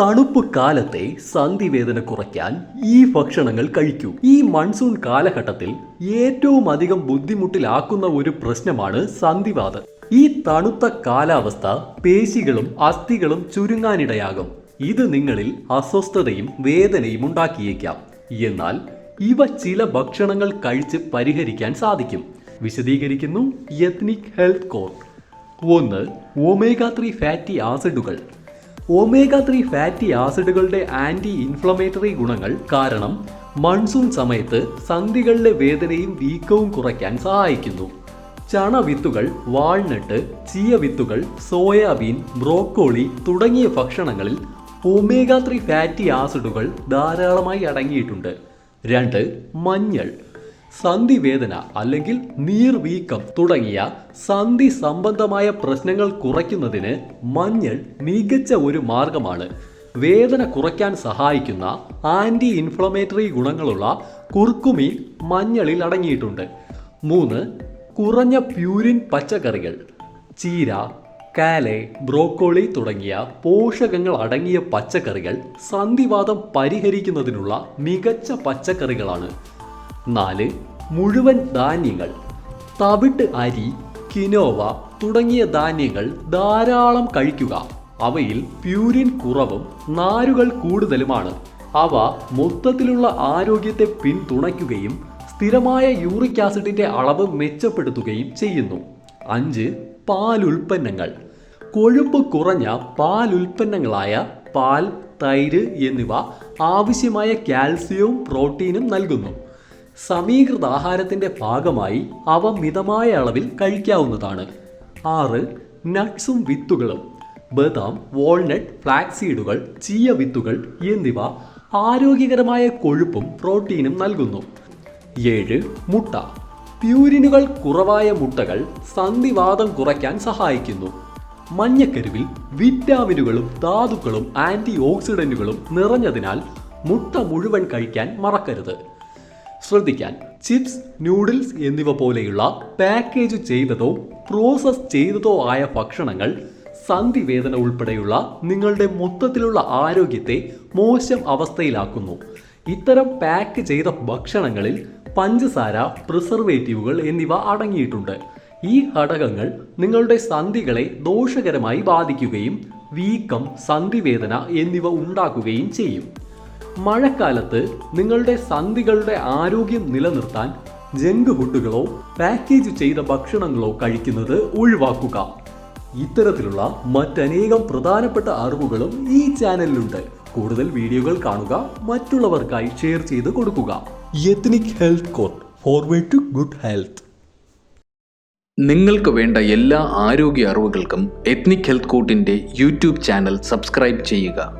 തണുപ്പ് കാലത്തെ സന്ധിവേദന കുറയ്ക്കാൻ ഈ ഭക്ഷണങ്ങൾ കഴിക്കൂ. ഈ മൺസൂൺ കാലഘട്ടത്തിൽ ഏറ്റവും അധികം ബുദ്ധിമുട്ടിലാക്കുന്ന ഒരു പ്രശ്നമാണ് സന്ധിവാദം ഈ തണുത്ത കാലാവസ്ഥ പേശികളും അസ്ഥികളും ചുരുങ്ങാനിടയാകും. ഇത് നിങ്ങളിൽ അസ്വസ്ഥതയും വേദനയും ഉണ്ടാക്കിയേക്കാം. എന്നാൽ ഇവ ചില ഭക്ഷണങ്ങൾ കഴിച്ച് പരിഹരിക്കാൻ സാധിക്കും. വിശദീകരിക്കുന്നു എത്നിക് ഹെൽത്ത് കോർ ഒന്ന് ഒമേഗ ത്രീ ഫാറ്റി ആസിഡുകൾ. ഒമേഗ ത്രീ ഫാറ്റി ആസിഡുകളുടെ ആന്റി ഇൻഫ്ലമേറ്ററി ഗുണങ്ങൾ കാരണം മൺസൂൺ സമയത്ത് സന്ധികളിലെ വേദനയും വീക്കവും കുറയ്ക്കാൻ സഹായിക്കുന്നു. ചണ വിത്തുകൾ വാൾനട്ട് ചീയ വിത്തുകൾ സോയാബീൻ ബ്രോക്കോളി തുടങ്ങിയ ഭക്ഷണങ്ങളിൽ ഒമേഗ ത്രീ ഫാറ്റി ആസിഡുകൾ ധാരാളമായി അടങ്ങിയിട്ടുണ്ട്. രണ്ട് മഞ്ഞൾ. സന്ധിവേദന അല്ലെങ്കിൽ നീർവീക്കം തുടങ്ങിയ സന്ധി സംബന്ധമായ പ്രശ്നങ്ങൾ കുറയ്ക്കുന്നതിന് മഞ്ഞൾ മികച്ച ഒരു മാർഗമാണ്. വേദന കുറയ്ക്കാൻ സഹായിക്കുന്ന ആന്റി ഇൻഫ്ലമേറ്ററി ഗുണങ്ങളുള്ള കുർക്കുമി മഞ്ഞളിൽ അടങ്ങിയിട്ടുണ്ട്. മൂന്ന് കുറഞ്ഞ പ്യൂരിൻ പച്ചക്കറികൾ ചീര കാലെ ബ്രോക്കോളി തുടങ്ങിയ പോഷകങ്ങൾ അടങ്ങിയ പച്ചക്കറികൾ സന്ധിവാദം പരിഹരിക്കുന്നതിനുള്ള മികച്ച പച്ചക്കറികളാണ്. നാല് മുഴുവൻ ധാന്യങ്ങൾ തവിട്ട് അരി കിനോവ തുടങ്ങിയ ധാന്യങ്ങൾ ധാരാളം കഴിക്കുക. അവയിൽ പ്യൂരിൻ കുറവും നാരുകൾ കൂടുതലുമാണ്. അവ മൊത്തത്തിലുള്ള ആരോഗ്യത്തെ പിന്തുണയ്ക്കുകയും സ്ഥിരമായ യൂറിക് ആസിഡിന്റെ അളവ് മെച്ചപ്പെടുത്തുകയും ചെയ്യുന്നു. അഞ്ച് പാലുൽപ്പന്നങ്ങൾ. കൊഴുപ്പ് കുറഞ്ഞ പാലുൽപ്പന്നങ്ങളായ പാൽ തൈര് എന്നിവ ആവശ്യമായ കാൽസ്യവും പ്രോട്ടീനും നൽകുന്നു. സമീകൃത ആഹാരത്തിന്റെ ഭാഗമായി അവ മിതമായ അളവിൽ കഴിക്കാവുന്നതാണ്. ആറ് നട്ട്സും വിത്തുകളും. ബദാം വാൾനട്ട് ഫ്ലാക്സീഡുകൾ ചീയ വിത്തുകൾ എന്നിവ ആരോഗ്യകരമായ കൊഴുപ്പും പ്രോട്ടീനും നൽകുന്നു. ഏഴ് മുട്ട. പ്യൂരിനുകൾ കുറവായ മുട്ടകൾ സന്ധിവാദം കുറയ്ക്കാൻ സഹായിക്കുന്നു. മഞ്ഞക്കരുവിൽ വിറ്റാമിനുകളും ധാതുക്കളും ആന്റി ഓക്സിഡന്റുകളും നിറഞ്ഞതിനാൽ മുട്ട മുഴുവൻ കഴിക്കാൻ മറക്കരുത്. ശ്രദ്ധിക്കാൻ ചിപ്സ് നൂഡിൽസ് എന്നിവ പോലെയുള്ള പാക്കേജ് ചെയ്തതോ പ്രോസസ് ചെയ്തതോ ആയ ഭക്ഷണങ്ങൾ സന്ധിവേദന ഉൾപ്പെടെയുള്ള നിങ്ങളുടെ മൊത്തത്തിലുള്ള ആരോഗ്യത്തെ മോശം അവസ്ഥയിലാക്കുന്നു. ഇത്തരം പാക്ക് ചെയ്ത ഭക്ഷണങ്ങളിൽ പഞ്ചസാര പ്രിസർവേറ്റീവുകൾ എന്നിവ അടങ്ങിയിട്ടുണ്ട്. ഈ ഘടകങ്ങൾ നിങ്ങളുടെ സന്ധികളെ ദോഷകരമായി ബാധിക്കുകയും വീക്കം സന്ധിവേദന എന്നിവ ഉണ്ടാക്കുകയും ചെയ്യും. മഴക്കാലത്ത് നിങ്ങളുടെ സന്ധികളുടെ ആരോഗ്യം നിലനിർത്താൻ ജങ്ക് ഫുഡുകളോ പാക്കേജ് ചെയ്ത ഭക്ഷണങ്ങളോ കഴിക്കുന്നത് ഒഴിവാക്കുക. ഇത്തരത്തിലുള്ള മറ്റനേകം പ്രധാനപ്പെട്ട അറിവുകളും ഈ ചാനലിലുണ്ട്. കൂടുതൽ വീഡിയോകൾ കാണുക മറ്റുള്ളവർക്കായി ഷെയർ ചെയ്ത് കൊടുക്കുക. Ethnic Health Court forward to good health നിങ്ങൾക്ക് വേണ്ട എല്ലാ ആരോഗ്യ അറിവുകൾക്കും എത്നിക് ഹെൽത്ത് കോട്ടിന്റെ യൂട്യൂബ് ചാനൽ സബ്സ്ക്രൈബ് ചെയ്യുക.